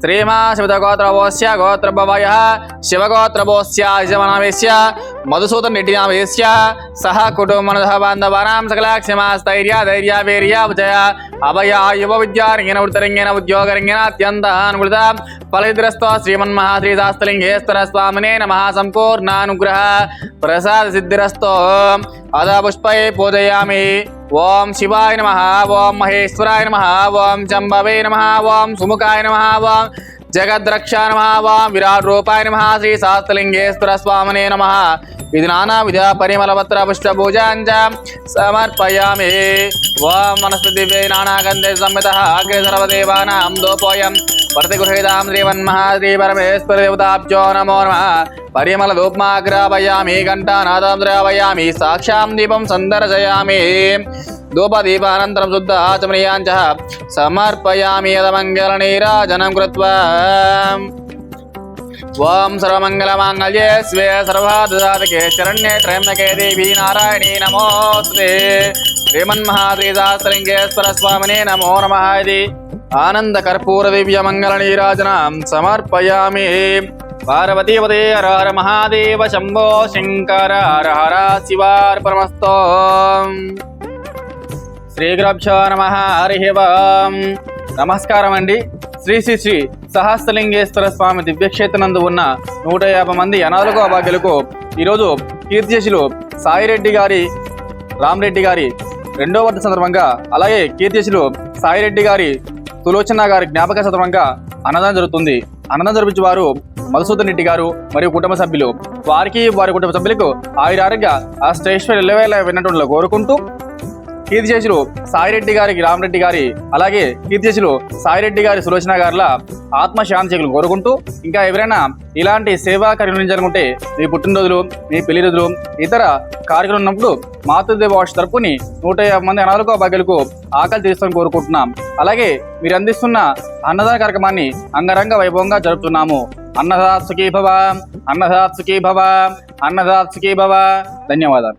श्रीमा शिवगोत्रभोस्य गोत्रभवय शिवगोत्रभोस्याजमनामेश्य मधुसूदनिटिनामेश्य सह कुटुम्बनः बान्धवानां सकलाक्षमास्थैर्य धैर्यावीर्यावजय अभया, युवविद्यारङ्गेन, वृत्तरङ्गेन, उद्योगरङ्गेन अत्यन्तः फलद्रस्त्व पूजयामि। ఓం శివాయ నమ ఓం మహేశ్వరాయ నమ ఓం చంబవే నమ ఓం సుముఖాయ నమ ఓం జగద్రక్షా నమ ఓం విరాట్ రూపాయ నమ శ్రీ శాస్త్రలింగేశ్వర స్వామినే నమ. विधिनानाविधा परिमलपत्रपुष्पभुजाञ्च समर्पयामि। ॐ वनस्पतिभ्यै नानागन्धे संयतः अग्रे सर्वदेवानां दोपोऽयं प्रतिगृहीतां नमो दीपं सन्दर्शयामि। धूपदीपानन्तरं शुद्ध आचमनीयाञ्च समर्पयामी यदमङ्गलनीराजनं कृत्वा। ఓం సర్వమంగళమాంగళ్యే స్వే సర్వాదాతకే శరణ్యే త్రయంబకే దేవి నారాయణీ నమోస్తే శ్రీమన్మహాశ్రీశాస్త్రలింగేశ్వర స్వామినే నమో నమ ఇది ఆనంద కర్పూర దివ్య మంగళ నీరాజనం సమర్పయామి పార్వతీపదే హర హర మహాదేవ శంభో శంకర హర హర శివార్పణమస్తో శ్రీ గురభ్యో నమ హరి నమస్కారం అండి శ్రీ శ్రీ శ్రీ సహస్రలింగేశ్వర స్వామి దివ్యక్షేత్రనందు ఉన్న నూట యాభై మంది అనాథలకు అభాగ్యులకు ఈరోజు కీర్తిశిలు సాయిరెడ్డి గారి రామరెడ్డి గారి రెండో వర్ధ సందర్భంగా అలాగే కీర్తిశిలు సాయిరెడ్డి గారి సులోచన గారి జ్ఞాపక సందర్భంగా అన్నదానం జరుగుతుంది. అన్నదానం జరిపించే వారు మధుసూదన్ రెడ్డి గారు మరియు కుటుంబ సభ్యులు. వారికి వారి కుటుంబ సభ్యులకు ఆయుర ఆరోగ్య ఆ స్టేశ్వర్ ఎల్లవేళ విన్నట్లు కోరుకుంటూ కీర్తిశేషులు సాయిరెడ్డి గారికి రామరెడ్డి గారి అలాగే కీర్తిశేషులు సాయిరెడ్డి గారి సులోచన గారిల ఆత్మశాంతి చేకులు కోరుకుంటూ ఇంకా ఎవరైనా ఇలాంటి సేవా కార్యక్రమం జరుగుంటే మీ పుట్టినరోజులు మీ పెళ్ళి రోజులు ఇతర కార్యక్రమం ఉన్నప్పుడు మాతృదేవ వాష్ తరపుని నూట యాభై మంది అనాథులకు భాగ్యులకు ఆకలి తీర్చుకొని కోరుకుంటున్నాం. అలాగే మీరు అందిస్తున్న అన్నదాన కార్యక్రమాన్ని అంగరంగ వైభవంగా జరుపుతున్నాము. అన్నదాత్సుకీ భవ అన్నదాత్సుకీ భవ అన్నదాత్సుకీ భవ ధన్యవాదాలు.